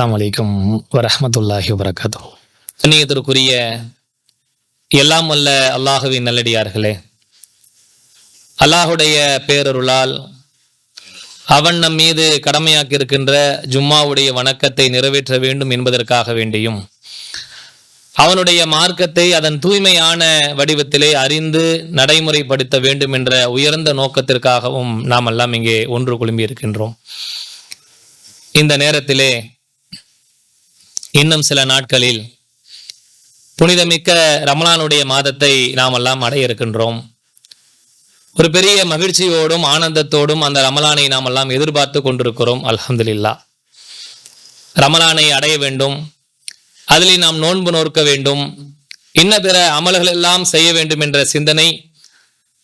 அஸ்லாம் வலைக்கம் வரமத்துல்லாஹி வபரகாத்து கண்ணியத்திற்குரிய எல்லாம் அல்ல அல்லாஹுவின் நல்லடியார்களே அல்லாஹுடைய பேரருளால் அவன் நம் மீது கடமையாக்கி இருக்கின்ற ஜும்மாவுடைய வணக்கத்தை நிறைவேற்ற வேண்டும் என்பதற்காக வேண்டியும் அவனுடைய மார்க்கத்தை அதன் தூய்மையான வடிவத்திலே அறிந்து நடைமுறைப்படுத்த வேண்டும் என்ற உயர்ந்த நோக்கத்திற்காகவும் நாம் எல்லாம் இங்கே ஒன்று குழும்பி இருக்கின்றோம் இந்த நேரத்திலே இன்னும் சில நாட்களில் புனிதமிக்க ரமலானுடைய மாதத்தை நாம் எல்லாம் அடைய இருக்கின்றோம் ஒரு பெரிய மகிழ்ச்சியோடும் ஆனந்தத்தோடும் அந்த ரமலானை நாம் எல்லாம் எதிர்பார்த்து கொண்டிருக்கிறோம் அலமதுல்லா ரமலானை அடைய வேண்டும் அதில் நாம் நோன்பு நோக்க வேண்டும் இன்ன பிற அமல்கள் எல்லாம் செய்ய வேண்டும் என்ற சிந்தனை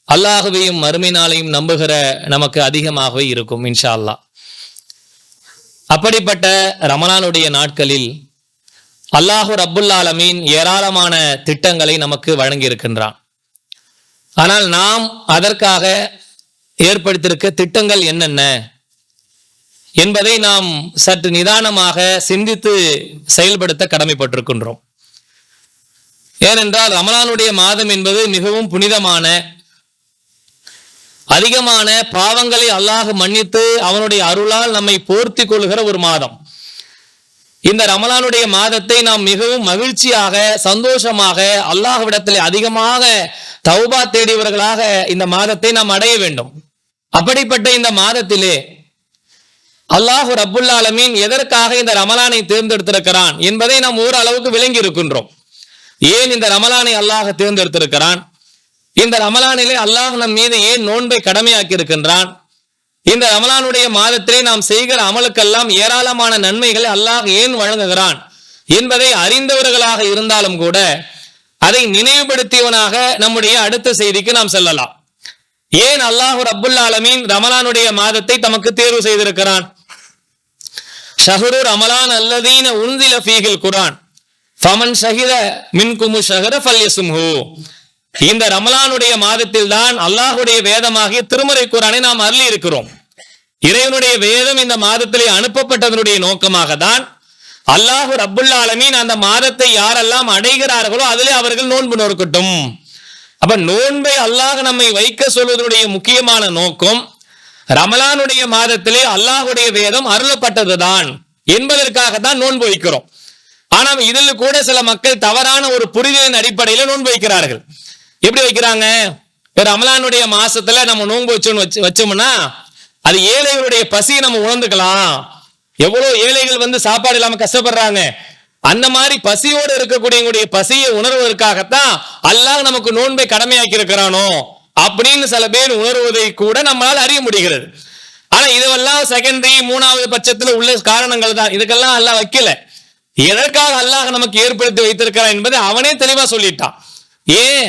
அல்லாகவையும் மறுமையினாலையும் நம்புகிற நமக்கு அதிகமாகவே இருக்கும் இன்ஷா அல்லாஹ். அப்படிப்பட்ட ரமலானுடைய நாட்களில் அல்லாஹு ரப்புல் ஆலமீன் ஏராளமான திட்டங்களை நமக்கு வழங்கி இருக்கின்றான் ஆனால் நாம் அதற்காக ஏற்படுத்தியிருக்க திட்டங்கள் என்னென்ன? என்பதை நாம் சற்று நிதானமாக சிந்தித்து செயல்படுத்த கடமைப்பட்டிருக்கின்றோம். ஏனென்றால் ரமலானுடைய மாதம் என்பது மிகவும் புனிதமான அதிகமான பாவங்களை அல்லாஹ் மன்னித்து அவனுடைய அருளால் நம்மை போர்த்தி கொள்கிற ஒரு மாதம். இந்த ரமலானுடைய மாதத்தை நாம் மிகவும் மகிழ்ச்சியாக சந்தோஷமாக அல்லாஹ்விடத்தில் அதிகமாக தௌபா தேடியவர்களாக இந்த மாதத்தை நாம் அடைய வேண்டும். அப்படிப்பட்ட இந்த மாதத்திலே அல்லாஹு ரப்புல் எதற்காக இந்த ரமலானை தேர்ந்தெடுத்திருக்கிறான் என்பதை நாம் ஓரளவுக்கு விளங்கி இருக்கின்றோம். ஏன் இந்த ரமலானை அல்லாஹ் தேர்ந்தெடுத்திருக்கிறான்? இந்த ரமலானிலே அல்லாஹ் நம் மீது ஏன் நோன்பை கடமையாக்கி இருக்கின்றான்? இந்த ரமலானுடைய மாதத்திலே நாம் செய்கிற அமலுக்கெல்லாம் ஏராளமான நன்மைகளை அல்லாஹ் ஏன் வழங்குகிறான் என்பதை அறிந்தவர்களாக இருந்தாலும் கூட அதை நினைவுபடுத்தியவனாக நம்முடைய அடுத்த செய்திக்கு நாம் செல்லலாம். ஏன் அல்லாஹு ரப்புல் ஆலமீன் ரமலானுடைய மாதத்தை தமக்கு தேர்வு செய்திருக்கிறான்? ஷஹரு ரமலான் அல்லதீன உந்தில ஃபீகில் குரான் ஃபமன் ஷஹித மின்குமு ஷஹர ஃபல்யசும்ஹு. இந்த ரமலானுடைய மாதத்தில் தான் அல்லாஹுடைய வேதமாகிய திருமறை குரானை நாம் அருளி இருக்கிறோம் இறைவனுடைய வேதம் இந்த மாதத்திலே அனுப்பப்பட்டதனுடைய நோக்கமாக தான் அல்லாஹு ரப்புல் ஆலமீன் அந்த மாதத்தை யாரெல்லாம் அடைகிறார்களோ அதிலே அவர்கள் நோன்பு நோக்கட்டும் அப்ப நோன்பை அல்லாஹ் நம்மை வைக்க சொல்வதனுடைய முக்கியமான நோக்கம் ரமலானுடைய மாதத்திலே அல்லாஹுடைய வேதம் அருளப்பட்டதுதான் என்பதற்காக தான் நோன்பு வைக்கிறோம். ஆனால் இதில் கூட சில மக்கள் தவறான ஒரு புரிதலின் அடிப்படையில் நோன்பு வைக்கிறார்கள். எப்படி வைக்கிறாங்க? ரமலானுடைய மாசத்துல நம்ம நோன்பு வச்சோம்னு வச்சு வச்சோம்னா அது ஏழைகளுடைய பசியை நம்ம உணர்ந்துக்கலாம். எவ்வளவு ஏழைகள் வந்து சாப்பாடு இல்லாம கஷ்டப்படுறாங்க. அந்த மாதிரி பசியோடு இருக்கக்கூடியவங்களுடைய பசியை உணர்வதற்காகத்தான் அல்லாஹ் நமக்கு நோன்பை கடமையாக்கி இருக்கிறானோ அப்படின்னு சில பேர் உணர்வதை கூட நம்மளால் அறிய முடிகிறது. ஆனா இதுவெல்லாம் செகண்டரி மூணாவது பட்சத்துல உள்ள காரணங்கள் தான். இதுக்கெல்லாம் அல்லாஹ் வைக்கல. எதற்காக அல்லாஹ் நமக்கு ஏற்படுத்தி வைத்திருக்கிறான் என்பதை அவனே தெளிவா சொல்லிட்டான். ஏன்?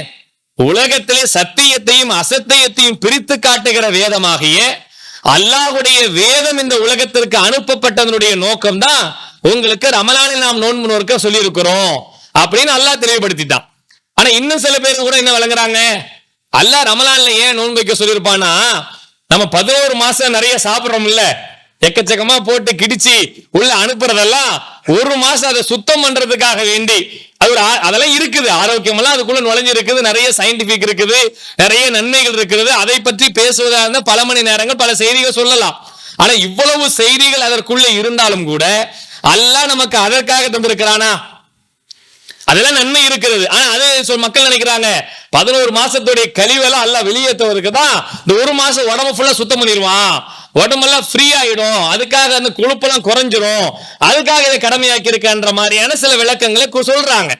உலகத்திலே சத்தியத்தையும் அசத்தியத்தையும் பிரித்து காட்டுகிற வேதமாகிய அல்லாஹுடைய வேதம் இந்த உலகத்திற்கு அனுப்பப்பட்டதனுடைய நோக்கம் தான் உங்களுக்கு ரமலானில் நாம் நோன்பு நோக்க சொல்லி இருக்கிறோம் அப்படின்னு அல்லாஹ் தெளிவுபடுத்திட்டான். ஆனா இன்னும் சில பேர் கூட என்ன வழங்குறாங்க அல்லாஹ் ரமலான்ல ஏன் நோன்பு வைக்க சொல்லியிருப்பானா நம்ம பதினோரு மாசம் நிறைய சாப்பிடுறோம் இல்ல எக்கச்சக்கமா போட்டு கிடிச்சு உள்ள அனுப்புறதெல்லாம் ஒரு மாசம் அதை சுத்தம் பண்றதுக்காக வேண்டி அது ஒரு அதெல்லாம் இருக்குது. ஆரோக்கியம் எல்லாம் அதுக்குள்ள நுழைஞ்சு இருக்குது நிறைய சயின்டிபிக் இருக்குது. நிறைய நன்மைகள் இருக்குது. அதை பற்றி பேசுவதாக இருந்தால் பல மணி நேரங்கள் பல செய்திகள் சொல்லலாம். ஆனா இவ்வளவு செய்திகள் அதற்குள்ள இருந்தாலும் கூட அல்லாஹ் நமக்கு அதற்காக தந்திருக்கிறானா? அதெல்லாம் நன்மை இருக்கிறது. ஆனா அது சொல் மக்கள் நினைக்கிறாங்க பதினோரு மாசத்துடைய கழிவெல்லாம் எல்லாம் வெளியேற்றுவதற்கு தான் இந்த ஒரு மாசம் உடம்பு ஃபுல்லா சுத்தம் பண்ணிடுவான். உடம்பெல்லாம் ஃப்ரீ ஆயிடும். அதுக்காக அந்த கொழுப்பெல்லாம் குறைஞ்சிரும். அதுக்காக இதை கடமையாக்கி இருக்கன்ற மாதிரியான சில விளக்கங்களை சொல்றாங்க.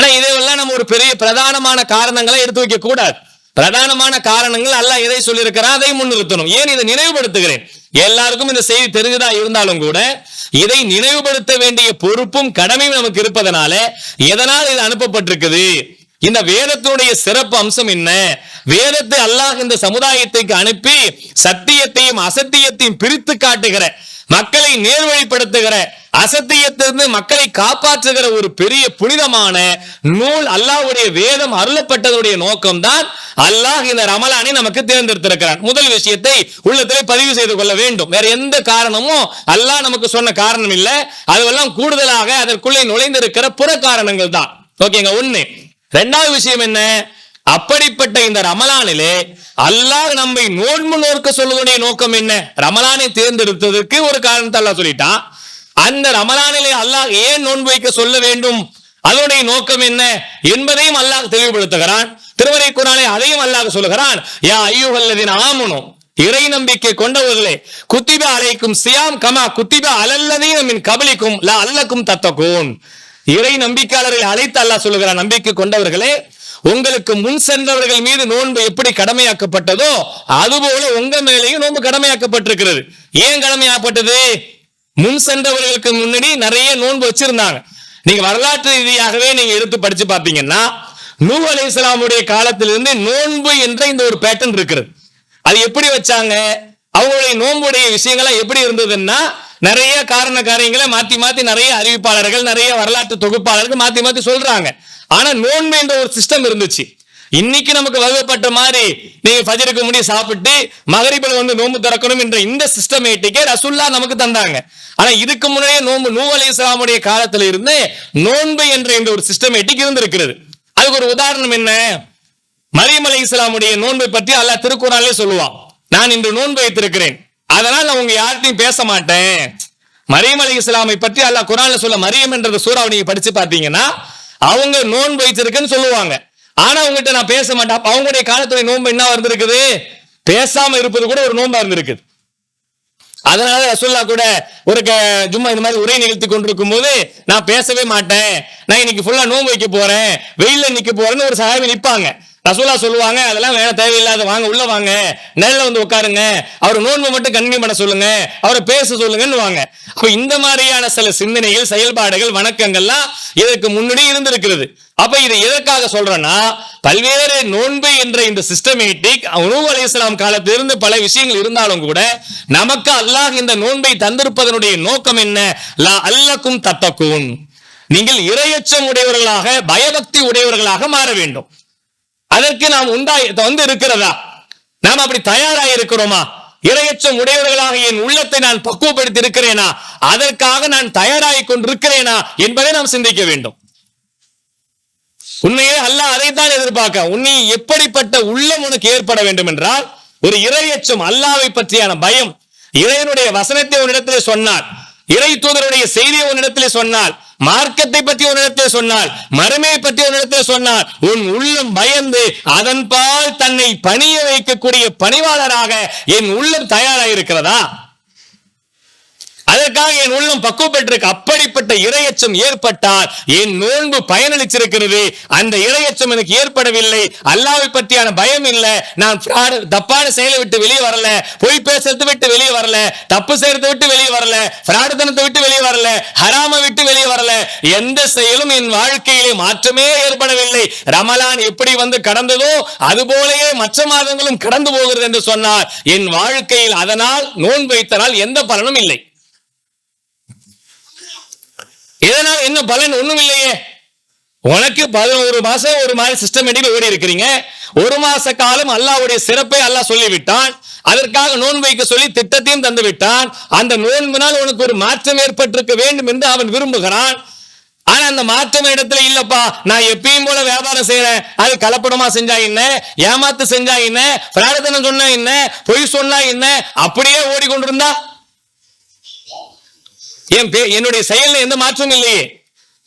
ஆனா இதையெல்லாம் நம்ம ஒரு பெரிய பிரதானமான காரணங்களை எடுத்து வைக்க கூடாது. பிரதானமான காரணங்கள் அல்லாஹ் எதை சொல்லியிருக்கிறான் அதை முன்னிறுத்தணும். ஏன் இதை நினைவுபடுத்துகிறேன்? எல்லாருக்கும் இந்த செய்தி தெரிஞ்சதா இருந்தாலும் கூட இதை நினைவுபடுத்த வேண்டிய பொறுப்பும் கடமையும் நமக்கு இருப்பதனால எதனால் இது அனுப்பப்பட்டிருக்குது? இந்த வேதத்தினுடைய சிறப்பு அம்சம் என்ன? வேதத்தை அல்லாஹ் இந்த சமுதாயத்துக்கு அனுப்பி சத்தியத்தையும் அசத்தியத்தையும் பிரித்து காட்டுகிற மக்களை நேர்வழிப்படுத்துகிற அசத்தியத்திலிருந்து மக்களை காப்பாற்றுகிற ஒரு பெரிய புனிதமான நூல் அல்லாஹ்வுடைய வேதம் அருளப்பட்டதுடைய நோக்கம்தான் அல்லாஹ் இந்த ரமலானை நமக்கு தேர்ந்தெடுத்திருக்கிறான். முதல் விஷயத்தை உள்ளத்திலே பதிவு செய்து கொள்ள வேண்டும். வேற எந்த காரணமும் அல்லாஹ் நமக்கு சொன்ன காரணம் இல்ல. அதுவெல்லாம் கூடுதலாக அதற்குள்ளே நுழைந்திருக்கிற புற காரணங்கள் தான் ஓகேங்க ஒண்ணு. ரெண்டாவது விஷயம் என்ன? அப்படிப்பட்ட இந்த ரமலானிலே அல்லாஹ் நம்மை நோன்பு நோக்க சொல்வதுடைய நோக்கம் என்ன? ரமலானை தேர்ந்தெடுத்ததற்கு ஒரு காரணத்தை அல்லாஹ் சொல்லிட்டான். அந்த ரமலானிலே அல்லாஹ் ஏன் நோன்பு வைக்க சொல்ல வேண்டும்? அதனுடைய நோக்கம் என்ன? என்பதையும் அல்லாஹ் தெளிவுபடுத்துகிறான். திருவரை குரானை அதையும் அல்லாஹ் சொல்லுகிறான். யா ஐயுகல்லதின் ஆமனும் இறை நம்பிக்கை கொண்டவர்களே குத்திப அலைக்கும் சியாம் கமா குத்திப அலல்லதையும் மின் கபலிக்கும் லா அல்லக்கும் தத்தகூன். இறை நம்பிக்கையாளர்களை அழைத்து அல்லாஹ் சொல்லுகிறான். நம்பிக்கை கொண்டவர்களே உங்களுக்கு முன் சென்றவர்கள் மீது நோன்பு எப்படி கடமையாக்கப்பட்டதோ அதுபோல உங்க மேலேயும் நோன்பு கடமையாக்கப்பட்டிருக்கிறது. ஏன் கடமையாக்கப்பட்டது? முன் சென்றவர்களுக்கு முன்னாடி நிறைய நோன்பு வச்சிருந்தாங்க. நீங்க வரலாற்று ரீதியாகவே நீங்க எடுத்து படிச்சு பார்த்தீங்கன்னா நூ அலி இஸ்லாமுடைய காலத்திலிருந்து நோன்பு என்ற இந்த ஒரு பேட்டர்ன் இருக்கிறது அது எப்படி வச்சாங்க? அவங்களுடைய நோன்புடைய விஷயங்கள்லாம் எப்படி இருந்ததுன்னா நிறைய காரண காரியங்களை மாத்தி மாத்தி நிறைய அறிவிப்பாளர்கள் நிறைய வரலாற்று தொகுப்பாளர்கள் மாத்தி மாத்தி சொல்றாங்க. ஆனா நோன்பு என்ற ஒரு சிஸ்டம் இருந்துச்சு. இன்னைக்கு நமக்கு வகுப்பட்ட மாதிரி நீங்க ஃபஜருக்கு முடி சாப்பிட்டு மகரிபில் வந்து நோன்பு திறக்கணும் என்ற இந்த சிஸ்டமேட்டிக்கே ரசுல்லா நமக்கு தந்தாங்க. ஆனா இதுக்கு முன்னாடியே நோன்பு நூ அலி இஸ்லாமுடைய காலத்துல இருந்து நோன்பு என்ற இந்த ஒரு சிஸ்டமேட்டிக் இருந்திருக்கிறது. அதுக்கு ஒரு உதாரணம் என்ன? மரியம் அலி இஸ்லாமுடைய நோன்பை பற்றி அல்லாஹ் திருக்குறாலே சொல்லுவான். நான் இன்று நோன்பு வைத்திருக்கிறேன். அதனால் நான் உங்க யார்கிட்டையும் பேச மாட்டேன். மரியம் அலி இஸ்லாமை பற்றி அல்லாஹ் குரான்ல சொல்ல மரியம் என்ற சூறாவை நீங்க படிச்சு பார்த்தீங்கன்னா அவங்க நோன்பு வைத்திருக்குன்னு சொல்லுவாங்க. ஆனா அவங்ககிட்ட நான் பேச மாட்டேன். அப்ப அவங்களுடைய காலத்துடைய நோன்பு என்ன இருந்திருக்குது பேசாம இருப்பது கூட ஒரு நோன்பா இருந்திருக்குது. அதனால ரசுல்லா கூட ஒரு க- சும்மா இந்த மாதிரி உரை நிகழ்த்தி கொண்டிருக்கும் போது நான் பேசவே மாட்டேன். நான் இன்னைக்கு ஃபுல்லா நோன்பு வைக்க போறேன். வெயில நிக்க போறேன்னு ஒரு சகாபி நிப்பாங்க. ரசூலா சொல்லுவாங்க அதெல்லாம் வேற தேவையில்லாத வாங்க உள்ள வாங்க. நேரில் வந்து உட்காருங்க. அவர் நோன்பு மட்டும் கண்டினியூ பண்ண சொல்லுங்க. அவரை பேச சொல்லுங்கன்னு வாங்க அப்ப இந்த மாதிரியான சில சிந்தனைகள் செயல்பாடுகள் வணக்கங்கள்லாம் இதற்கு முன்னாடி இருந்திருக்கிறது. அப்ப இது எதற்காக சொல்றேன்னா பல்வேறு நோன்பு என்ற இந்த சிஸ்டமேட்டிக் உணவு அலி இஸ்லாம் காலத்திலிருந்து பல விஷயங்கள் இருந்தாலும் கூட நமக்கு அல்லாஹ் இந்த நோன்பை தந்திருப்பதனுடைய நோக்கம் என்ன? லா அல்லக்கும் தத்தக்கும் நீங்கள் இரையச்சம் உடையவர்களாக பயபக்தி உடையவர்களாக மாற வேண்டும். அதற்கு நாம் உண்டாய் வந்து இருக்கிறதா நாம் அப்படி தயாராக இருக்கிறோமா இரையச்சம் உடையவர்களாக என் உள்ளத்தை நான் பக்குவப்படுத்தி இருக்கிறேனா அதற்காக நான் தயாராகி கொண்டிருக்கிறேனா? என்பதை நாம் சிந்திக்க வேண்டும். உண்மையே அல்லாஹ் அதைத்தான் எதிர்பார்க்க உன்னை எப்படிப்பட்ட உள்ளம் உனக்கு ஏற்பட வேண்டும் என்றால் ஒரு இறையச்சம் அல்லாவை பற்றியான பயம். இறைவனுடைய வசனத்தை உன்னிடத்திலே சொன்னார். இறை தூதருடைய செய்தியை உன்னிடத்திலே சொன்னால் மார்க்கத்தை பற்றி உன்னிடத்திலே சொன்னால் மறுமையை பற்றி உன்னிடத்திலே சொன்னால் உன் உள்ளம் பயந்து அதன்பால் தன்னை பணிய வைக்கக்கூடிய பணிவாளராக என் உள்ளம் தயாராக இருக்கிறதா அதற்காக என் உள்ளம் பக்குவப்பட்டிருக்கு. அப்படிப்பட்ட இரையச்சம் ஏற்பட்டால் என் நோன்பு பயனளிச்சிருக்கிறது அந்த இரையச்சம் எனக்கு ஏற்படவில்லை. அல்லாவை பற்றியான பயம் இல்லை. நான் தப்பான செயலை விட்டு வெளியே வரல. பொய் பேசுறதை விட்டு வெளியே வரல. தப்பு செய்யறதை விட்டு வெளியே வரல. பிராடுத்தனத்தை விட்டு வெளியே வரல. ஹராம விட்டு வெளியே வரல. எந்த செயலும் என் வாழ்க்கையிலே மாற்றமே ஏற்படவில்லை. ரமலான் எப்படி வந்து கடந்ததோ அதுபோலவே மற்ற மாதங்களும் கடந்து போகிறது என்று சொன்னார் என் வாழ்க்கையில் அதனால் நோன்பு வைத்தனால் எந்த பலனும் இல்லை. இதனால் என்ன பலன் ஒண்ணும் இல்லையே உனக்கு பதினோரு மாசம் ஒரு மாதிரி சிஸ்டமேட்டிக் ஓடி இருக்கிறீங்க. ஒரு மாச காலம் அல்லாவுடைய சிறப்பை அல்லாஹ் சொல்லிவிட்டான். அதற்காக நோன்பு வைக்க சொல்லி திட்டத்தையும் தந்து விட்டான். அந்த நோன்பினால் உனக்கு ஒரு மாற்றம் ஏற்பட்டிருக்க வேண்டும் என்று அவன் விரும்புகிறான். ஆனா அந்த மாற்றம் இடத்துல இல்லப்பா. நான் எப்பயும் போல வியாபாரம் செய்யறேன் அது கலப்படமா செஞ்சா என்ன? ஏமாத்து செஞ்சா என்ன? பிரார்த்தனை சொன்னா என்ன? பொய் சொன்னா என்ன? அப்படியே ஓடிக்கொண்டிருந்தா என் பே- என்னுடைய செயல்ல எந்த மாற்றமும் இல்லையே.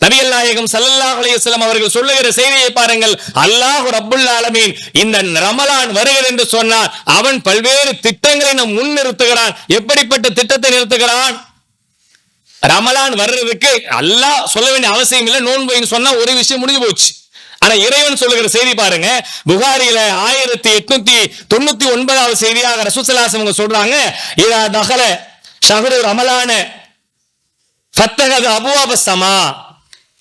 நபிகள் நாயகம் சல்லல்லாஹ் அலையம் அவர்கள் சொல்லுகிற செய்தியை பாருங்கள். அல்லாஹ் ரப்புல் ஆலமீன் இந்த ரமலான் வருகிறது என்று சொன்னார் அவன் பல்வேறு திட்டங்களை நம் முன் நிறுத்துகிறான். எப்படிப்பட்ட திட்டத்தை நிறுத்துகிறான்? ரமலான் வர்றதுக்கு அல்லாஹ் சொல்ல வேண்டிய அவசியம் இல்லை. நோன்பு சொன்னா ஒரு விஷயம் முடிஞ்சு போச்சு. ஆனா இறைவன் சொல்லுகிற செய்தி பாருங்க. புகாரியில ஆயிரத்தி எட்நூத்தி தொண்ணூத்தி ஒன்பதாவது செய்தியாக ரசூசலாசம் சொல்றாங்க. இதா தகல ஷஹரு ரமலான ஃபத்தகது அபுவாப சமா.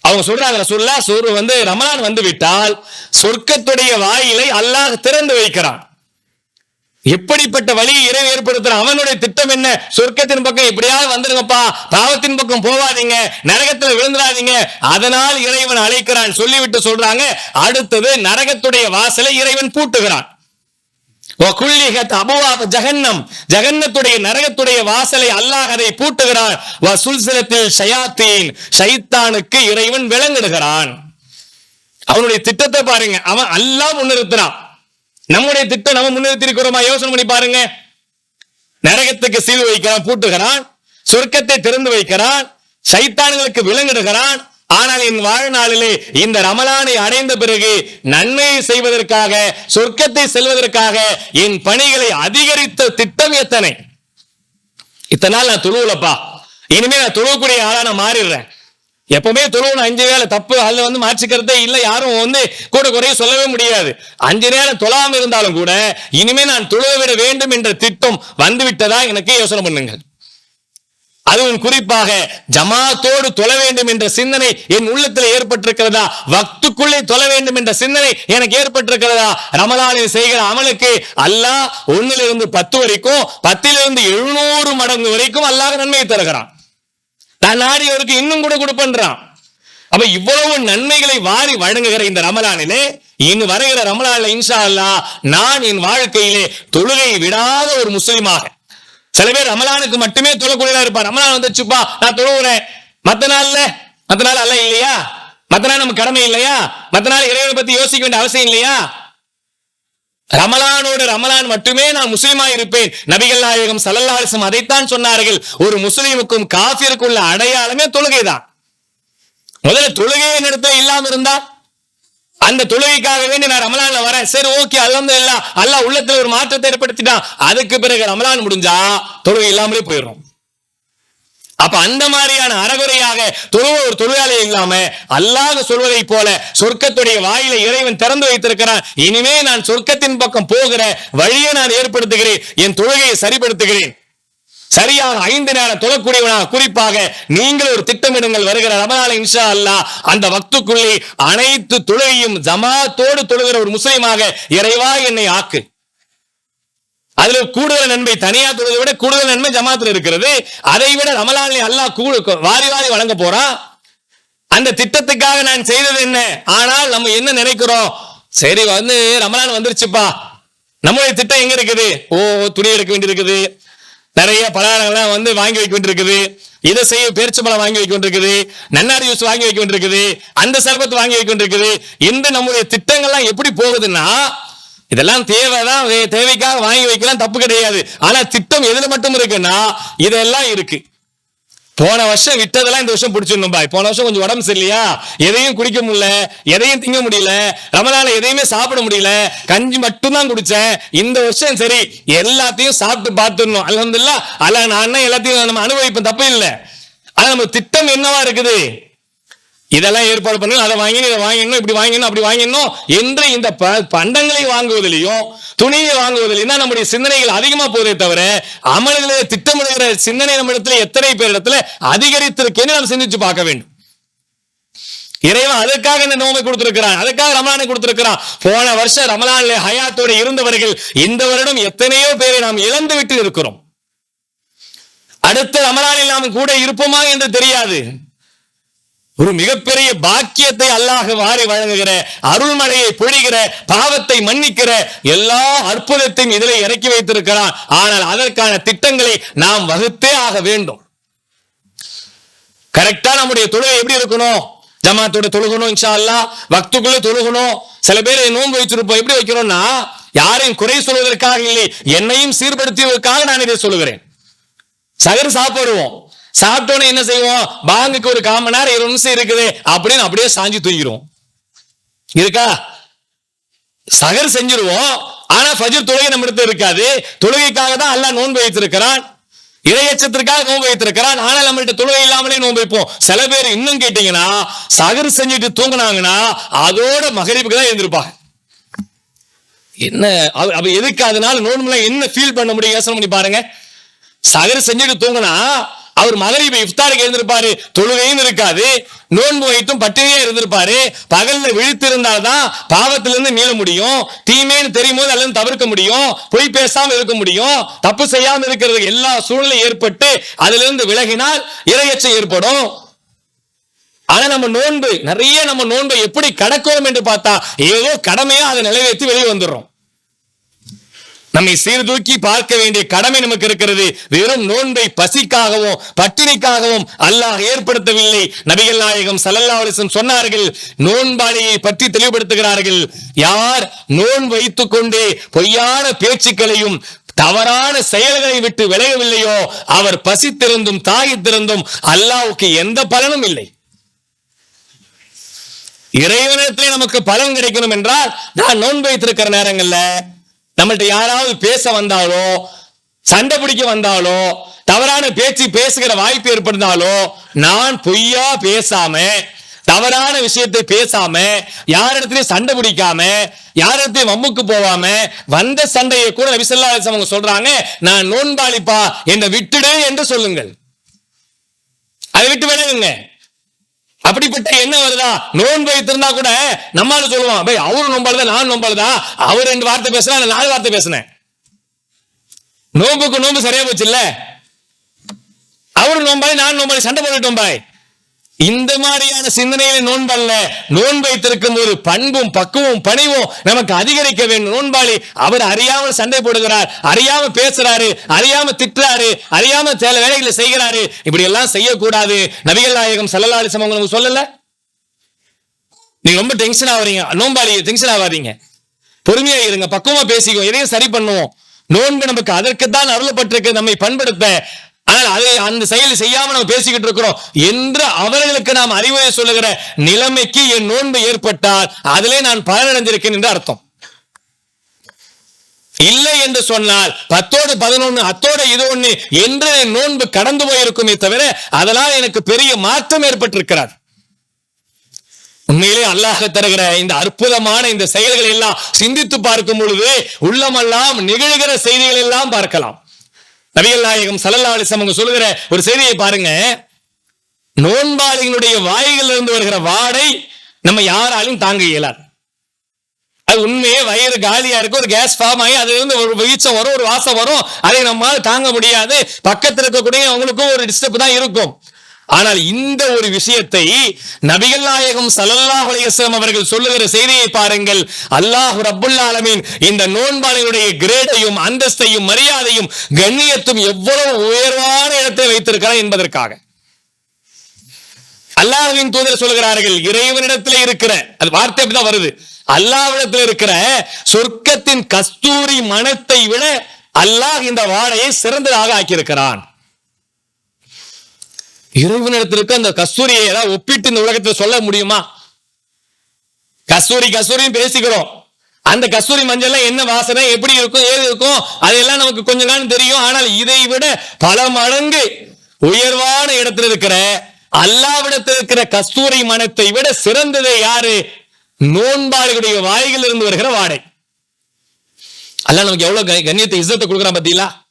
அவங்க சொல்றாங்க ரசூல்லா சூர் வந்து ரமலான் வந்து விட்டால் சொர்க்கத்துடைய வாயிலை அல்லாஹ் திறந்து வைக்கிறான். எப்படிப்பட்ட வழி இறைவு ஏற்படுத்துறான்? அவனுடைய திட்டம் என்ன? சொர்க்கத்தின் பக்கம் எப்படியாவது வந்துருங்கப்பா. பாவத்தின் பக்கம் போவாதீங்க நரகத்துல விழுந்துடாதீங்க. அதனால் இறைவன் அழைக்கிறான். சொல்லிவிட்டு சொல்றாங்க அடுத்தது நரகத்துடைய வாசலை இறைவன் பூட்டுகிறான். வகுல்லிகத் அபுவாப நரகத்துடைய வாசலை அல்லாஹ் அதை பூட்டுகிறான். வசுல்சிலத்தில் ஷைத்தானுக்கு இறைவன் விளங்கிடுகிறான். அவனுடைய திட்டத்தை பாருங்க. அவன் அல்லாஹ் முன்னிறுத்துறான் நம்முடைய திட்டம் நம்ம முன்னிறுத்திருக்கிறோமா யோசனை பண்ணி பாருங்க. நரகத்துக்கு சீல் வைக்கிறான் பூட்டுகிறான். சொர்க்கத்தை திறந்து வைக்கிறான். சைத்தான்களுக்கு விளங்கிடுகிறான். ஆனால் என் வாழ்நாளிலே இந்த ரமலானை அடைந்த பிறகு நன்மையை செய்வதற்காக சொர்க்கத்தை செல்வதற்காக என் பணிகளை அதிகரித்த திட்டம் எத்தனை? இத்தனை நாள் நான் தொழுவலப்பா. இனிமே நான் தொழுவக்கூடிய ஆளா நான் மாறிடுறேன். எப்பவுமே தொழுவணும் அஞ்சு வேலை தப்பு அதுல வந்து மாற்றிக்கிறதே இல்லை. யாரும் வந்து கூட குறைய சொல்லவே முடியாது. அஞ்சு நேரம் தொழாமல் இருந்தாலும் கூட இனிமே நான் தொழுவ விட வேண்டும் என்ற திட்டம் வந்துவிட்டதா? எனக்கு யோசனை பண்ணுங்கள். அதுவும் குறிப்பாக ஜமாத்தோடு தொழ வேண்டும் என்ற சிந்தனை என் உள்ளத்தில் ஏற்பட்டிருக்கிறதா? வக்துக்குள்ளே தொழ வேண்டும் என்ற சிந்தனை எனக்கு ஏற்பட்டிருக்கிறதா? ரமலானில் செய்கிற அமலுக்கு அல்லாஹ் ஒன்னிலிருந்து பத்து வரைக்கும் பத்திலிருந்து எழுநூறு மடங்கு வரைக்கும் அல்லாஹ் நன்மையை தருகிறான். நான் நாடியவருக்கு இன்னும் கூட கொடுப்பன்றான். அப்ப இவ்வளவு நன்மைகளை வாரி வழங்குகிற இந்த ரமலானிலே இனி வருகிற ரமலான்ல இன்ஷா அல்லாஹ் நான் என் வாழ்க்கையிலே தொழுகை விடாத ஒரு முஸ்லிமாக சில பேர் ரமலானுக்கு மட்டுமே தொழக்கூடியதா இருப்பார். ரமலான் வந்துச்சுப்பா நான் தொழுவுறேன். மத்த நாள்ல மத்த நாள் அல்ல இல்லையா? மத்த நாள் நமக்கு கடமை இல்லையா? மத்த நாள் இறைவனை பத்தி யோசிக்க வேண்டிய அவசியம் இல்லையா? ரமலானோடு ரமலான் மட்டுமே நான் முஸ்லீமா இருப்பேன். நபிகள் நாயகம் சல்லல்லாஹு அதைத்தான் சொன்னார்கள். ஒரு முஸ்லிமுக்கும் காஃபிற்கும் உள்ள அடையாளமே தொழுகைதான். முதல்ல தொழுகையை நடத்த இல்லாம இருந்தா அந்த தொழுகைக்காக வேண்டி நான் ரமலான்ல வரேன். சரி ஓகே அல்ஹம்துலில்லாஹ் அல்ல உள்ளத்துல ஒரு மாற்றத்தை ஏற்படுத்திட்டான். அதுக்கு பிறகு ரமலான் முடிஞ்சா தொழுகை இல்லாமலே போயிடும். அப்ப அந்த மாதிரியான அறகுறையாக தொழுவ ஒரு தொழிலாளி இல்லாம அல்லாத சொல்வதை போல சொர்க்கத்துடைய வாயிலை இறைவன் திறந்து வைத்திருக்கிறான். இனிமே நான் சொர்க்கத்தின் பக்கம் போகிற வழியை நான் ஏற்படுத்துகிறேன். என் தொழுகையை சரிப்படுத்துகிறேன். சரியாக ஐந்து நேரம் தொழக்கூடியவனாக குறிப்பாக நீங்கள் ஒரு திட்டமிடுங்கள் வருகிற ரமலான் இன்ஷா அல்லா அந்த வக்துக்குள்ளே அனைத்து தொழுகையும் ஜமாத்தோடு தொழுகிற ஒரு முஸ்லிமாக இறைவா என்னை ஆக்கு. அதுல கூடுதல் நன்மை தனியா தொழுதை விட கூடுதல் நன்மை ஜமாத்துல இருக்கிறது. அதை விட ரமலானை அல்லா கூடு வாரி வாரி வழங்க போறான் அந்த திட்டத்துக்காக நான் செய்தது என்ன? ஆனால் நம்ம என்ன நினைக்கிறோம்? சரி வந்து ரமலான் வந்துருச்சுப்பா. நம்மளுடைய திட்டம் எங்க இருக்குது? ஓ துணி எடுக்க வேண்டியிருக்குது. நிறைய பலகாரங்கள்லாம் வந்து வாங்கி வைக்க வேண்டியிருக்குது. இதை செய்ய பேரிச்சம்பழம் வாங்கி வைக்க நன்னாரி ஜூஸ் வாங்கி வைக்க வேண்டியிருக்குது. அந்த சர்பத்து வாங்கி வைக்க இந்த நம்முடைய திட்டங்கள்லாம் எப்படி போகுதுன்னா இதெல்லாம் தேவைதான் தேவைக்காக வாங்கி வைக்கலாம் தப்பு கிடையாது. ஆனா திட்டம் எதுல மட்டும் இருக்குன்னா இதெல்லாம் இருக்கு. போன வருஷம் விட்டதெல்லாம் இந்த வருஷம் பிடிச்சிடணும் பாய் போன வருஷம் கொஞ்சம் உடம்பு சரியில்லையா? எதையும் குடிக்க முடியல. எதையும் திங்க முடியல. ரமலான எதையுமே சாப்பிட முடியல. கஞ்சி மட்டும்தான் குடிச்சேன். இந்த வருஷம் சரி எல்லாத்தையும் சாப்பிட்டு பார்த்துடணும். அல்ஹம்துலில்லாஹ் அல்ல நான் எல்லாத்தையும் நம்ம அனுபவிப்போம் தப்பு இல்லை. ஆனா நம்ம திட்டம் என்னவா இருக்குது? இதெல்லாம் ஏற்பாடு பண்ணணும் அதை வாங்கி இதை வாங்கணும் இப்படி வாங்கணும் அப்படி வாங்கணும் என்று இந்த ப- பண்டங்களை வாங்குவதிலையும் துணியை வாங்குவதிலையும் தான் நம்முடைய சிந்தனைகள் அதிகமா போதே தவிர அமல்களை திட்டமிடுகிற சிந்தனை நம்ம இடத்துல எத்தனை பேர் இடத்துல அதிகரித்திருக்கேன்னு நாம் சிந்திச்சு பார்க்க வேண்டும். இறைவன் அதற்காக இந்த நோமை கொடுத்திருக்கிறான். அதுக்காக ரமலானை கொடுத்திருக்கிறான். போன வருஷம் ரமலான்ல ஹயாத்தோட இருந்தவர்கள் இந்த வருடம் எத்தனையோ பேரை நாம் இழந்து விட்டு இருக்கிறோம். அடுத்த ரமலானில் நாம் கூட இருப்போமா என்று தெரியாது. ஒரு மிகப்பெரிய பாக்கியத்தை அல்லாஹ் வாரி வழங்குகிற அருள்மழையை பொழிகிற பாவத்தை மன்னிக்கிற எல்லா அற்புதத்தையும் இதில் இறக்கி வைத்திருக்கிறான். ஆனால் அதற்கான திட்டங்களை நாம் வகுத்தே ஆக வேண்டும். கரெக்டா நம்முடைய தொழுகை எப்படி இருக்கணும்? ஜமாத்தோட தொழுகணும் இன்ஷா அல்லாஹ் வக்துக்குள்ள தொழுகணும். சில பேர் நோன்பு வச்சிருப்போம் எப்படி வைக்கிறோம்னா யாரையும் குறை சொல்வதற்காக இல்லை. என்னையும் சீர்படுத்துவதற்காக நான் இதை சொல்லுகிறேன். சகர் சாப்பிடுவோம். சாப்பிட்டோன்னு என்ன செய்வோம்? பாங்குக்கு ஒரு கால் மணி நேரம் இருபது நிமிஷம் இருக்குது. அப்படின்னு அப்படியே சாஞ்சி தூங்கிடுவோம். இருக்கா? சகர் செஞ்சிருவோம். ஆனா ஃபஜர் தொழுகை நம்ம இடத்துல இருக்காது. தொழுகைக்காக தான் எல்லாம் நோன்பு வைத்திருக்கிறான். இறையச்சத்திற்காக நோன்பு வைத்திருக்கிறான். ஆனால் நம்மள்ட்ட தொழுகை இல்லாமலே நோன்பு வைப்போம். சில பேர் இன்னும் கேட்டீங்கன்னா சகர் செஞ்சுட்டு தூங்கினாங்கன்னா அதோட மகரிப்புக்கு தான் எழுந்திருப்பாங்க. என்ன அப்ப எதுக்கு? அதனால நோன்புலாம் என்ன ஃபீல் பண்ண முடியும்? யோசனை பண்ணி பாருங்க. சகர் செஞ்சுட்டு தூங்கினா அவர் மகரிப இஃப்தாருக்கு எழுந்திருப்பாரு தொழுகையும் இருக்காது நோன்பு வைத்தும் பட்டினியே இருந்திருப்பாரு பகல்ல விழித்திருந்தால்தான் பாவத்திலிருந்து மீள முடியும் தீமைன்னு தெரியும் போது அல்லது தவிர்க்க முடியும் பொய் பேசாம இருக்க முடியும் தப்பு செய்யாம இருக்கிறது எல்லா சூழ்நிலையும் ஏற்பட்டு அதிலிருந்து விலகினால் இரையச்சம் ஏற்படும். ஆனா நம்ம நோன்பு நிறைய நம்ம நோன்பை எப்படி கடக்கிறோம் என்று பார்த்தா ஏதோ கடமையா அதை நிறைவேற்றி வெளியே வந்துடுறோம். நம்மை சீர்தூக்கி பார்க்க வேண்டிய கடமை நமக்கு இருக்கிறது. வெறும் நோன்பை பசிக்காகவும் பட்டினிக்காகவும் அல்லாஹ் ஏற்படுத்தவில்லை. நபிகள் நாயகம் ஸல்லல்லாஹு சொன்னார்கள் நோன்பாளியை பற்றி தெளிவுபடுத்துகிறார்கள். யார் நோன் வைத்துக் கொண்டே பொய்யான பேச்சுக்களையும் தவறான செயல்களை விட்டு விளையவில்லையோ அவர் பசித்திருந்தும் தாகித்திருந்தும் அல்லாவுக்கு எந்த பலனும் இல்லை. இறைவனத்திலே நமக்கு பலன் கிடைக்கணும் என்றால் நான் நோன்பு வைத்திருக்கிற நேரங்கள்ல நம்மள்ட்ட யாராவது பேச வந்தாலோ சண்டை பிடிக்க வந்தாலோ தவறான பேச்சு பேசுகிற வாய்ப்பு ஏற்படுத்தாலோ நான் பொய்யா பேசாம தவறான விஷயத்தை பேசாம யாரிடத்திலையும் சண்டை பிடிக்காம யாரிடத்தையும் வம்புக்கு போகாம வந்த சண்டையை கூட நபிசல்லா அவங்க சொல்றாங்க நான் நோன்பாளிப்பா என்னை விட்டுடு என்று சொல்லுங்கள். அதை விட்டு விலகுங்க. அப்படிப்பட்ட என்ன வருதா? நோன்பு வைத்திருந்தா கூட நம்மால சொல்லுவான் பை அவரு நோம்பாளுதா? நான் நோம்பாளுதா? அவர் ரெண்டு வார்த்தை பேசுனா நான் நாலு வார்த்தை பேசினேன். நோம்புக்கு நோம்பு சரியா போச்சு இல்ல அவரு நோம்பாய் நான் நோம்பாய் சண்டை போட்டுட்டோம் பாய். இந்த மாதிரியான சிந்தனையில நோன்பல்ல. நோன்பு வைத்திருக்கும் ஒரு பண்பும் பக்குவம் பணிவும் நமக்கு அதிகரிக்க வேண்டும். நோன்பாளி அவர் அறியாமல் சண்டை போடுகிறார். அறியாம பேசுறாரு. அறியாம திட்டுறாரு. அறியாம சில வேலைகளை செய்கிறாரு. இப்படி எல்லாம் செய்யக்கூடாது. நபிகள் நாயகம் சல்லல்லா சமம் சொல்லல? நீங்க ரொம்ப டென்ஷன் ஆவறீங்க. நோன்பாளி டென்ஷன் ஆகாதீங்க பொறுமையா இருங்க. பக்குவமா பேசிக்கோ. எதையும் சரி பண்ணுவோம். நோன்பு நமக்கு அதற்கு தான் அருளப்பட்டிருக்கு. நம்மை பண்படுத்த. ஆனால் அதை அந்த செயலை செய்யாம நம்ம பேசிக்கிட்டு இருக்கிறோம் என்று அவர்களுக்கு நாம் அறிவுரை சொல்லுகிற நிலைமைக்கு என் நோன்பு ஏற்பட்டால் அதிலே நான் பலனடைந்திருக்கேன் என்று அர்த்தம். இல்லை என்று சொன்னால் பத்தோடு பதினொன்னு அத்தோட இது ஒண்ணு என்று என் நோன்பு கடந்து போயிருக்குமே தவிர அதனால் எனக்கு பெரிய மாற்றம் ஏற்பட்டிருக்கிறார். உண்மையிலே அல்லாஹ் தருகிற இந்த அற்புதமான இந்த செயல்களை எல்லாம் சிந்தித்து பார்க்கும் பொழுது உள்ளமெல்லாம் நிகழ்கிற செய்திகள் எல்லாம் பார்க்கலாம். நபிகள் நாயகம் சல்லல்லா அலிசம் அவங்க சொல்லுகிற ஒரு செய்தியை பாருங்க. நோன்பாளிகளுடைய வாய்களில் இருந்து வருகிற வாடை நம்ம யாராலும் தாங்க இயலாது. அது உண்மையே வயிறு காலியா இருக்கும் ஒரு கேஸ் ஃபார்ம் ஆகி அதுல இருந்து ஒரு வீச்சம் வரும் ஒரு வாசம் வரும் அதை நம்மால் தாங்க முடியாது. பக்கத்துல இருக்கக்கூடிய அவங்களுக்கும் ஒரு டிஸ்டர்ப் தான் இருக்கும். ஆனால் இந்த ஒரு விஷயத்தை நபிகள் நாயகம் சலல்லாஹ் அலையம் அவர்கள் சொல்லுகிற செய்தியை பாருங்கள். அல்லாஹ் ரப்புல் இந்த நோன்பாளிகளுடைய கிரேடையும் அந்தஸ்தையும் மரியாதையும் கண்ணியத்தும் எவ்வளவு உயர்வான இடத்தை வைத்திருக்கிறார் என்பதற்காக. அல்லாஹ்வின் தூதர் சொல்கிறார்கள் இறைவனிடத்தில் இருக்கிற அது வார்த்தை அப்படிதான் வருது. அல்லாவிடத்தில் இருக்கிற சொர்க்கத்தின் கஸ்தூரி மனத்தை விட அல்லாஹ் இந்த வாழையை சிறந்ததாக ஆக்கியிருக்கிறான். இறைவனிடத்திற்கு அந்த கஸ்தூரியை ஏதாவது ஒப்பிட்டு இந்த உலகத்தில் சொல்ல முடியுமா? கஸ்தூரி கஸ்தூரியும் பேசிக்கிறோம். அந்த கஸ்தூரி மஞ்சள்ல என்ன வாசனை எப்படி இருக்கும் ஏது இருக்கும் அதெல்லாம் நமக்கு கொஞ்ச நாள் தெரியும். ஆனால் இதை விட பல மடங்கு உயர்வான இடத்துல இருக்கிற அல்லாவிடத்தில் இருக்கிற கஸ்தூரி மனத்தை விட சிறந்தது யாரு? நோன்பாளுடைய வாய்கள் இருந்து வருகிற வாடை. அல்ல நமக்கு எவ்வளவு க- கண்ணியத்தை இசத்தை கொடுக்குறான் பார்த்தீங்களா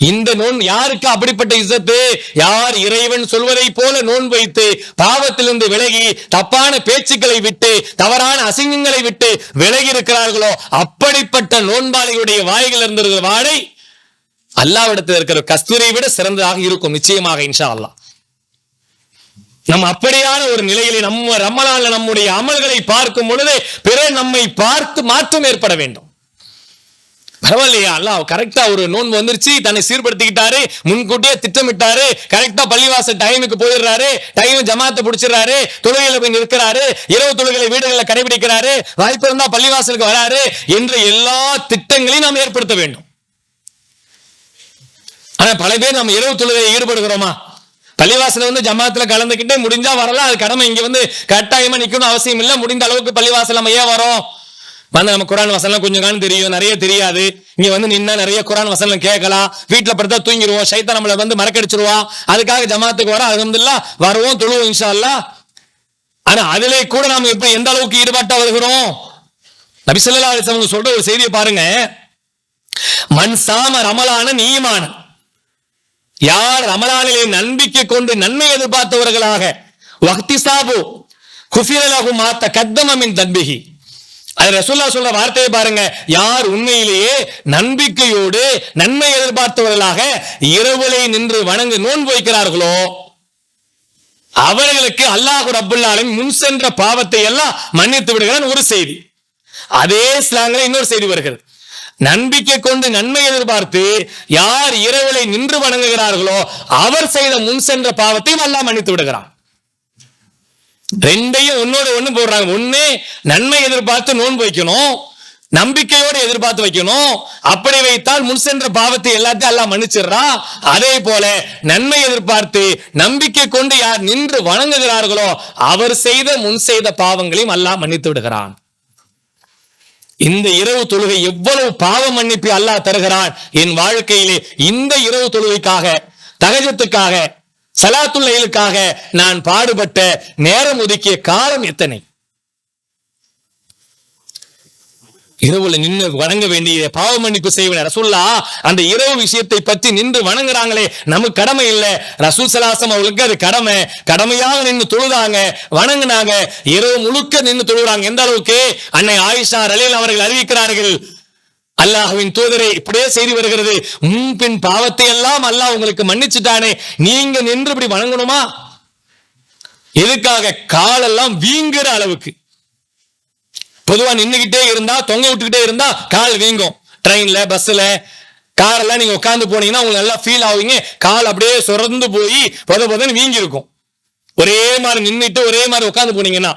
இந்த நோன் யாருக்கு அப்படிப்பட்ட இசத்து யார் இறைவன் சொல்வதை போல நோன் வைத்து பாவத்திலிருந்து விலகி தப்பான பேச்சுக்களை விட்டு தவறான அசிங்கங்களை விட்டு விலகி இருக்கிறார்களோ அப்படிப்பட்ட நோன்பாளிகளுடைய வாய்கள் இருந்திருக்கிற வாடை அல்லாவிடத்தில் இருக்கிற கஸ்தூரியை விட சிறந்ததாக இருக்கும் நிச்சயமாக இன்ஷா அல்லாஹ் நம்ம அப்படியான ஒரு நிலையிலே நம்ம ரமலான்ல நம்முடைய அமல்களை பார்க்கும் பொழுது பிறர் நம்மை பார்த்து மாற்றம் ஏற்பட வேண்டும். பரவாயில்லையா? அல்லாஹ் கரெக்டா ஒரு நோன்பு வந்துருச்சு. தன்னை சீர்படுத்திக்கிட்டாரு. முன்கூட்டியே திட்டமிட்டாரு. கரெக்டா பள்ளிவாசல் டைமுக்கு போயிடுறாரு. டைம் ஜமாத்தை பிடிச்சிடுறாரு. தொழுகையில போய் நிற்கிறாரு. இரவு தொழுகளை வீடுகளில் கடைபிடிக்கிறாரு. வாய்ப்பு இருந்தா பள்ளிவாசலுக்கு வராரு என்ற எல்லா திட்டங்களையும் நாம் ஏற்படுத்த வேண்டும். ஆனா பல பேர் நம்ம இரவு தொழுகையை ஈடுபடுகிறோமா? பள்ளிவாசல வந்து ஜமாத்துல கலந்துக்கிட்டு முடிஞ்சா வரலாம். அது கடமை. இங்க வந்து கட்டாயமா நிக்கணும் அவசியம் இல்லை. முடிந்த அளவுக்கு பள்ளிவாசல் நம்ம ஏன் வரோம்? வந்து நம்ம குரான் வசனம் கொஞ்சம் காணும் தெரியும். நிறைய தெரியாது. இங்க வந்து நின்னா நிறைய குரான் வசனம் கேட்கலாம். வீட்டுல படுத்தா தூங்கிடுவோம். சைத்தா நம்மளை வந்து மறக்கடிச்சிருவா. அதுக்காக ஜமாத்துக்கு வர அலமதுல்லா வருவோம் தொழுவோம் இன்ஷா அல்லாஹ் ஆனா அதிலே கூட நாம எப்படி எந்த அளவுக்கு ஈடுபாட்டா வருகிறோம்? நபிசல்லா அவங்க சொல்ற ஒரு செய்தியை பாருங்க. மண் சாம ரமலான நீமான யார் ரமலானிலே நம்பிக்கை கொண்டு நன்மை எதிர்பார்த்தவர்களாக வக்திசாபு குஃபிரலகு மாத்த கத்தமமின் தன்பிகி அது ரசூல்லா சொல்ற வார்த்தையை பாருங்க. யார் உண்மையிலேயே நம்பிக்கையோடு நன்மை எதிர்பார்த்தவர்களாக இரவுலை நின்று வணங்கு நோன்பு வைக்கிறார்களோ அவர்களுக்கு அல்லாஹு ரபுல்லாலும் முன் சென்ற பாவத்தை எல்லாம் மன்னித்து விடுகிறான் ஒரு செய்தி. அதே ஸ்லாங்கில் இன்னொரு செய்தி வருகிறது. நம்பிக்கை கொண்டு நன்மை எதிர்பார்த்து யார் இரவிலை நின்று வணங்குகிறார்களோ அவர் செய்த முன் சென்ற பாவத்தையும் அல்லாஹ் மன்னித்து விடுகிறான். ரெண்டையும் ஒன்னோட ஒண்ணு போடுறாங்க. ஒண்ணு நன்மை எதிர்பார்த்து நோன்பு வைக்கணும். நம்பிக்கையோடு எதிர்பார்த்து வைக்கணும். அப்படி வைத்தால் முன் சென்ற பாவத்தை எல்லாத்தையும் எல்லாம் மன்னிச்சிடுறான் அதே போல நன்மை எதிர்பார்த்து நம்பிக்கை கொண்டு யார் நின்று வணங்குகிறார்களோ அவர் செய்த முன் செய்த பாவங்களையும் அல்லாஹ் மன்னித்து விடுகிறான். இந்த இரவு தொழுகை எவ்வளவு பாவ மன்னிப்பு அல்லாஹ் தருகிறான் என் வாழ்க்கையிலே. இந்த இரவு தொழுகைக்காக தகஜத்துக்காக சலாத்துல்லைகளுக்காக நான் பாடுபட்ட நேரம் ஒதுக்கிய காலம் எத்தனை? இரவுல நின்று வணங்க வேண்டிய பாவ மன்னிப்பு செய்வன. ரசூல்லா அந்த இரவு விஷயத்தை பற்றி நின்று வணங்குறாங்களே நமக்கு கடமை இல்லை. ரசூல் சலாசம் அவங்களுக்கு அது கடமை. கடமையாக நின்று தொழுதாங்க வணங்குனாங்க இரவு முழுக்க நின்று தொழுகிறாங்க. எந்த அளவுக்கு? அன்னை ஆயிஷா ரலீல் அவர்கள் அறிவிக்கிறார்கள் அல்லாஹுவின் தூதரை இப்படியே செய்தி வருகிறது. முன்பின் பாவத்தை எல்லாம் அல்லாஹ் உங்களுக்கு மன்னிச்சுட்டானே. நீங்க நின்று இப்படி வணங்கணுமா? எதுக்காக? காலெல்லாம் வீங்குற அளவுக்கு. பொதுவா நின்னுகிட்டே இருந்தா தொங்க விட்டுக்கிட்டே இருந்தா கால் வீங்கும். ட்ரெயின்ல பஸ்ல காரெல்லாம் நீங்க உட்காந்து போனீங்கன்னா உங்களுக்கு நல்லா ஃபீல் ஆவீங்க. கால் அப்படியே சுரந்து போய் பொத பொதன்னு வீங்கி இருக்கும் ஒரே மாதிரி நின்னுட்டு ஒரே மாதிரி உட்காந்து போனீங்கன்னா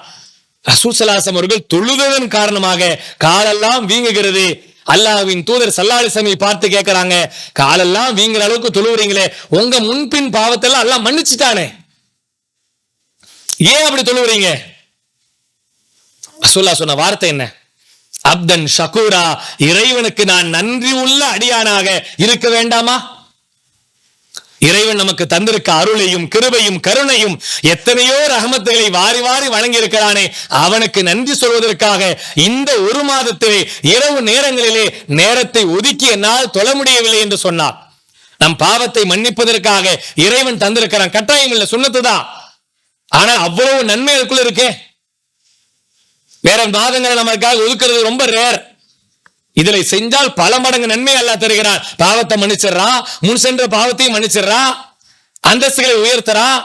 ரசூசலாசம் அவர்கள் தொழுததன் காரணமாக காலெல்லாம் வீங்குகிறது. அல்லாஹ்வின் தூதர் சல்லாலிசமை பார்த்து கேட்கறாங்க காலெல்லாம் வீங்குற அளவுக்கு தொழுவுறீங்களே. உங்க முன்பின் பாவத்தெல்லாம் எல்லாம் மன்னிச்சுட்டானே. ஏன் அப்படி தொழுவுறீங்க? அசுல்லா சொன்ன வார்த்தை என்ன? அப்தன் ஷகூரா இறைவனுக்கு நான் நன்றி உள்ள அடியானாக இருக்க வேண்டாமா? இறைவன் நமக்கு தந்திருக்க அருளையும் கிருபையும் கருணையும் எத்தனையோ ரகமத்துகளை வாரி வாரி வழங்கி இருக்கிறானே அவனுக்கு நன்றி சொல்வதற்காக இந்த ஒரு மாதத்திலே இரவு நேரங்களிலே நேரத்தை ஒதுக்கி என்னால் தொழ முடியவில்லை என்று சொன்னார் நம் பாவத்தை மன்னிப்பதற்காக இறைவன் தந்திருக்கிறான். கட்டாயம் இல்லை சுண்ணத்துதான் ஆனால் அவ்வளவு நன்மை அதுக்குள்ள இருக்கே. வேற மாதங்களை நமக்காக ஒதுக்குறது ரொம்ப ரேர் இதில் செஞ்சால் பல மடங்கு நன்மை அல்லாஹ் தருகிறான் பாவத்தை மன்னிச்சிடுறான் முன் சென்ற பாவத்தையும் மன்னிச்சிடுறான் அந்தஸ்துகளை உயர்த்தறான்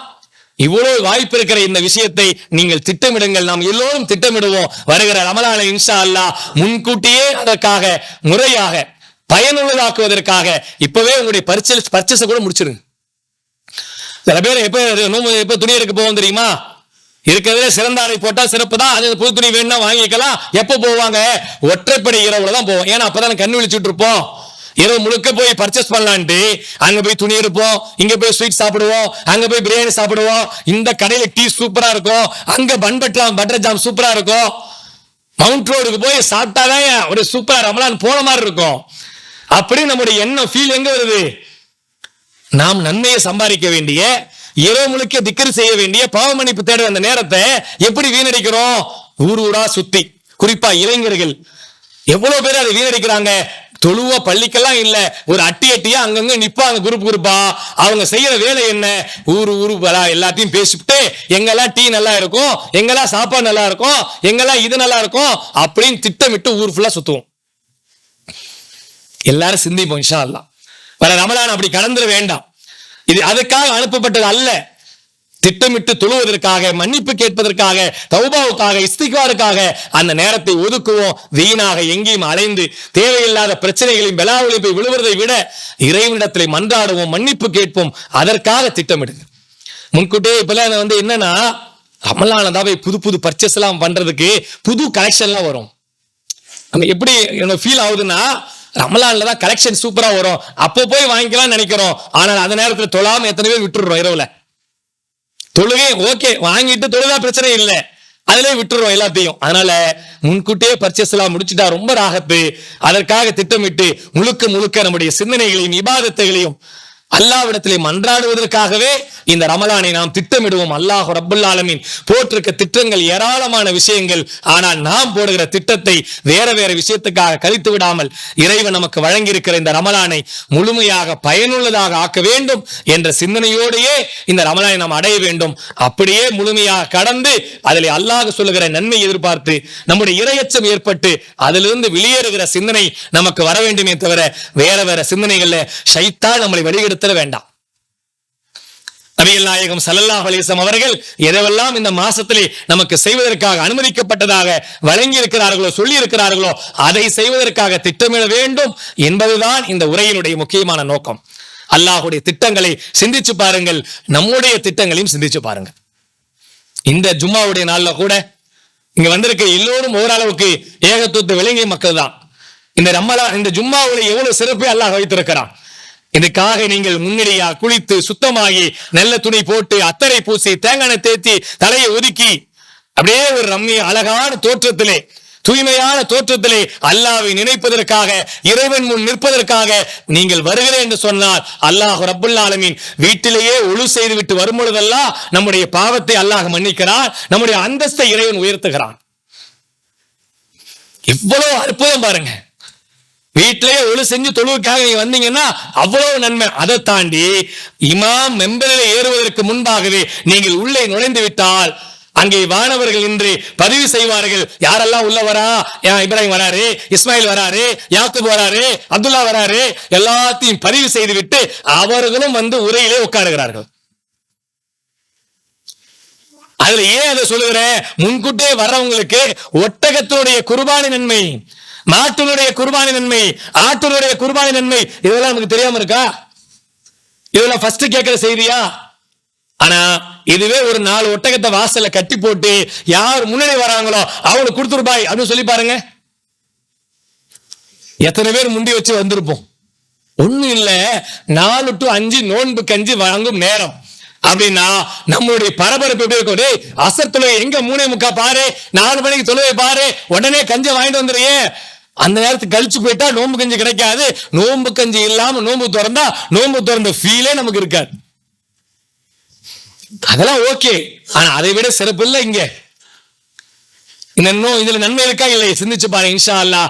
இவ்வளவு வாய்ப்பு இருக்கிற இந்த விஷயத்தை நீங்கள் திட்டமிடுங்கள். நாம் எல்லோரும் திட்டமிடுவோம். வருகிற ரமலான இன்ஷா அல்லா முன்கூட்டியே அதற்காக முறையாக பயனுள்ளதாக்குவதற்காக. இப்பவே உங்களுடைய பர்ச்சேஸ் பர்ச்சேஸை கூட முடிச்சிருங்க. சில பேர் எப்ப நோம்பு எப்ப துணி எடுக்க போவோம் தெரியுமா? இருக்கிறதுல சிறந்த ஆடை போட்டா சிறப்பு தான். அது புது துணி வேணும்னா வாங்கிக்கலாம் எப்ப போவாங்க? ஒற்றைப்படை இரவுல தான் போவோம். ஏன்னா அப்பதான் கண்ணு விழிச்சுட்டு இருப்போம். இரவு முழுக்க போய் பர்ச்சேஸ் பண்ணலான்ட்டு அங்க போய் துணி எடுப்போம். இங்க போய் ஸ்வீட் சாப்பிடுவோம். அங்க போய் பிரியாணி சாப்பிடுவோம். இந்த கடையில டீ சூப்பரா இருக்கும். அங்க பன் பட்டர் பட்டர் ஜாம் சூப்பரா இருக்கும். மவுண்ட் ரோடுக்கு போய் சாப்பிட்டாதான் ஒரு சூப்பரா ரமலான் போன மாதிரி இருக்கும். அப்படி நம்முடைய எண்ணம் ஃபீல் எங்க வருது? நாம் நன்மையை சம்பாதிக்க வேண்டிய இரவு முழுக்க திக்கர் செய்ய வேண்டிய பாவமணிப்பு தேட அந்த நேரத்தை எப்படி வீணடிக்கிறோம்? ஊர் ஊரா சுத்தி. குறிப்பா இளைஞர்கள். எவ்வளவு பேர் அதை வீணடிக்கிறாங்க? தொழுவா பள்ளிக்கெல்லாம் இல்ல. ஒரு அட்டி அட்டியா அங்கங்க நிப்பாங்க குரூப் குரூப்பா அவங்க செய்யற வேலை என்ன? ஊரு ஊரு எல்லாத்தையும் பேசிவிட்டு எங்கெல்லாம் டீ நல்லா இருக்கும்? எங்கெல்லாம் சாப்பாடு நல்லா இருக்கும்? எங்கெல்லாம் இது நல்லா இருக்கும்? அப்படின்னு திட்டமிட்டு ஊர் ஃபுல்லா சுத்துவோம். எல்லாரும் சிந்திப்போம் இன்ஷா அல்லாஹ். வர ரமலான் அப்படி கடந்துட வேண்டாம். இது அதுக்காக அனுப்பப்பட்டது அல்ல. திட்டமிட்டு தொழுவதற்காக மன்னிப்பு கேட்பதற்காக தௌபாவுக்காக இஸ்திகாருக்காக அந்த நேரத்தை ஒதுக்குவோம். வீணாக எங்கேயும் அலைந்து தேவையில்லாத பிரச்சனைகளையும் பெலாவிலே போய் விழுவதை விட இறைவனிடத்திலே மன்றாடுவோம் மன்னிப்பு கேட்போம். அதற்காக திட்டமிடுங்க முன்கூட்டியே இப்பெல்லாம் வந்து என்னன்னா ரமலானதா புது புது பர்ச்சேஸ் எல்லாம் பண்றதுக்கு புது கலெக்ஷன்லாம் வரும். நம்ம எப்படி எனக்கு ஃபீல் ஆகுதுன்னா ரமலானில் தான் கலெக்ஷன் சூப்பராக வரும். அப்போ போய் வாங்கிக்கலாம்னு நினைக்கிறோம். ஆனால் அந்த நேரத்தில் தொழாமல் எத்தனை பேர் விட்டுடுறோம் இரவுல. தொழுகை ஓகே வாங்கிட்டு தொழுதா பிரச்சனை இல்லை. அதிலே விட்டுருவோம் எல்லாத்தையும். அதனால முன்கூட்டியே பர்ச்சேஸ் எல்லாம் முடிச்சுட்டா ரொம்ப ராகத்து. அதற்காக திட்டமிட்டு முழுக்க முழுக்க நம்முடைய சிந்தனைகளையும் இபாதத்தைகளையும் அல்லாவிடத்திலே மன்றாடுவதற்காகவே இந்த ரமலானை நாம் திட்டமிடுவோம். அல்லாஹ் ரப்புல் ஆலமீன் போட்டிருக்க திட்டங்கள் ஏராளமான விஷயங்கள். ஆனால் நாம் போடுகிற திட்டத்தை வேற வேற விஷயத்துக்காக கழித்து விடாமல் இறைவன் நமக்கு வழங்கியிருக்கிற இந்த ரமலானை முழுமையாக பயனுள்ளதாக ஆக்க வேண்டும் என்ற சிந்தனையோடையே இந்த ரமலானை நாம் அடைய வேண்டும். அப்படியே முழுமையாக கடந்து அதில் அல்லாஹ் சொல்லுகிற நன்மை எதிர்பார்த்து நம்முடைய இரையச்சம் ஏற்பட்டு அதிலிருந்து வெளியேறுகிற சிந்தனை நமக்கு வர வேண்டுமே தவிர வேற வேற சிந்தனைகள்ல சைத்தா நம்மளை இடத்துல வேண்டாம் நபிகள் நாயகம் சல்லல்லா அலிசம் அவர்கள் எதெல்லாம் இந்த மாசத்திலே நமக்கு செய்வதற்காக அனுமதிக்கப்பட்டதாக வழங்கி இருக்கிறார்களோ சொல்லி இருக்கிறார்களோ அதை செய்வதற்காக திட்டமிட வேண்டும் என்பதுதான் இந்த உரையினுடைய முக்கியமான நோக்கம். அல்லாஹுடைய திட்டங்களை சிந்திச்சு பாருங்கள் நம்முடைய திட்டங்களையும் சிந்திச்சு பாருங்கள். இந்த ஜும்மாவுடைய நாள்ல கூட இங்க வந்திருக்க எல்லோரும் ஓரளவுக்கு ஏகத்துவத்தை விளங்கிய மக்கள் தான் இந்த ரம்மலா இந்த ஜும்மாவுடைய எவ்வளவு சிறப்பை அல்லாஹ் வைத்திருக்கிறான். இதுக்காக நீங்கள் முன்னிலையா குளித்து சுத்தமாகி நல்ல துணி போட்டு அத்தரை பூசி தேங்காய் தேத்தி தலையை ஒதுக்கி அப்படியே ஒரு ரம்மிய அழகான தோற்றத்திலே தூய்மையான தோற்றத்திலே அல்லாவை நினைப்பதற்காக இறைவன் முன் நிற்பதற்காக நீங்கள் வருகிறேன் என்று சொன்னால் அல்லாஹ் ரபுல்லாலமின் வீட்டிலேயே ஒழு செய்து விட்டு வரும் பொழுதெல்லாம் நம்முடைய பாவத்தை அல்லாஹ் மன்னிக்கிறான் நம்முடைய அந்தஸ்தை இறைவன் உயர்த்துகிறான். இவ்வளவு அற்புதம் பாருங்க. வீட்டிலேயே ஒழு செஞ்சு தொழுவுக்காக நீங்க வந்தீங்கன்னா அவ்வளவு நன்மை. அதை தாண்டி இமாம் மெம்பரில் ஏறுவதற்கு முன்பாகவே நீங்கள் உள்ளே நுழைந்து விட்டால் அங்கே வானவர்கள் இன்று பதிவு செய்வார்கள். யாரெல்லாம் உள்ள வரா? இப்ராஹிம் வராரு இஸ்மாயில் வராரு யாக்குப் வராரு அப்துல்லா வராரு எல்லாத்தையும் பதிவு செய்து விட்டு அவர்களும் வந்து உரையிலே உட்காருகிறார்கள். அதுல ஏன் அதை சொல்லுகிறேன்? முன்கூட்டே வர்றவங்களுக்கு ஒட்டகத்தினுடைய குர்பானி நன்மை. மாட்டினுடைய குர்பானி நன்மை ஆட்டினுடைய குர்பானி நன்மை இதெல்லாம் நமக்கு தெரியாம இருக்கா? இதெல்லாம் ஃபர்ஸ்ட் கேட்கிற செய்தியா? ஆனா இதுவே ஒரு நாலு ஒட்டகத்தை வாசல்ல கட்டி போட்டு யார் முன்னாடி வராங்களோ அவங்களுக்கு கொடுத்துருப்பாய் அப்படின்னு சொல்லி பாருங்க. எத்தனை பேர் முண்டி வச்சு வந்திருப்போம். ஒண்ணு இல்ல நாலு டு அஞ்சு நோன்பு கஞ்சி வாங்கும் நேரம். அப்படின்னா நம்மளுடைய பரபரப்பு எப்படி இருக்கும்? டேய் அசர் தொழுகை எங்க மூணே முக்கா பாரு நாலு மணிக்கு தொழுகை பாரு உடனே கஞ்சி வாங்கிட்டு வந்துருயே அந்த நேரத்துக்கு கழிச்சு போயிட்டா நோம்பு கஞ்சி கிடைக்காது. நோம்பு கஞ்சி இல்லாம நோன்பு திறந்தா நோம்பு திறந்த ஃபீலே நமக்கு இருக்காது. அதெல்லாம் ஓகே ஆனா அதை விட சிறப்பு இல்லை இங்க. இன்னும் இதுல நன்மை இருக்கா இல்லை? சிந்திச்சு பாருங்க இன்ஷா அல்லாஹ்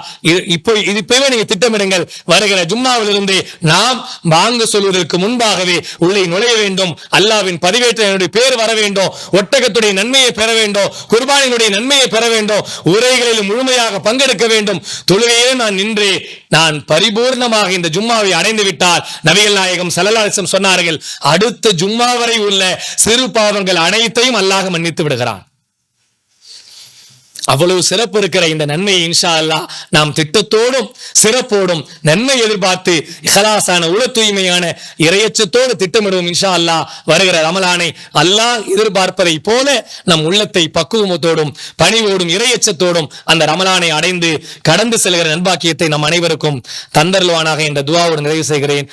இப்போ இது இப்பவே நீங்க திட்டமிடுங்கள். வருகிற ஜும்மாவிலிருந்து நாம் வாங்க சொல்வதற்கு முன்பாகவே உள்ளே நுழைய வேண்டும். அல்லாவின் பதிவேற்றனுடைய பேர் வர வேண்டும். ஒட்டகத்துடைய நன்மையை பெற வேண்டும். குர்பானினுடைய நன்மையை பெற வேண்டும். உரைகளில் முழுமையாக பங்கெடுக்க வேண்டும். தொழுகையே நான் நின்று நான் பரிபூர்ணமாக இந்த ஜும்மாவை அடைந்து விட்டால் நபிகள் நாயகம் சலலாசம் சொன்னார்கள் அடுத்த ஜும்மா வரை உள்ள சிறு பாவங்கள் அனைத்தையும் அல்லாஹ் மன்னித்து விடுகிறான். அவ்வளவு சிறப்பு இருக்கிற இந்த நன்மையை இன்ஷா அல்லாஹ் நாம் திட்டத்தோடும் சிறப்போடும் நன்மை எதிர்பார்த்து இஹலாசான உள தூய்மையான இரையச்சத்தோடு திட்டமிடுவோம் இன்ஷா அல்லாஹ் வருகிற ரமலானை. அல்லாஹ் எதிர்பார்ப்பதை போல நம் உள்ளத்தை பக்குவமத்தோடும் பணிவோடும் இரையச்சத்தோடும் அந்த ரமலானை அடைந்து கடந்து செல்கிற நண்பாக்கியத்தை நம் அனைவருக்கும் தந்தருவானாக என்ற துவாவோடு நிறைவு செய்கிறேன்.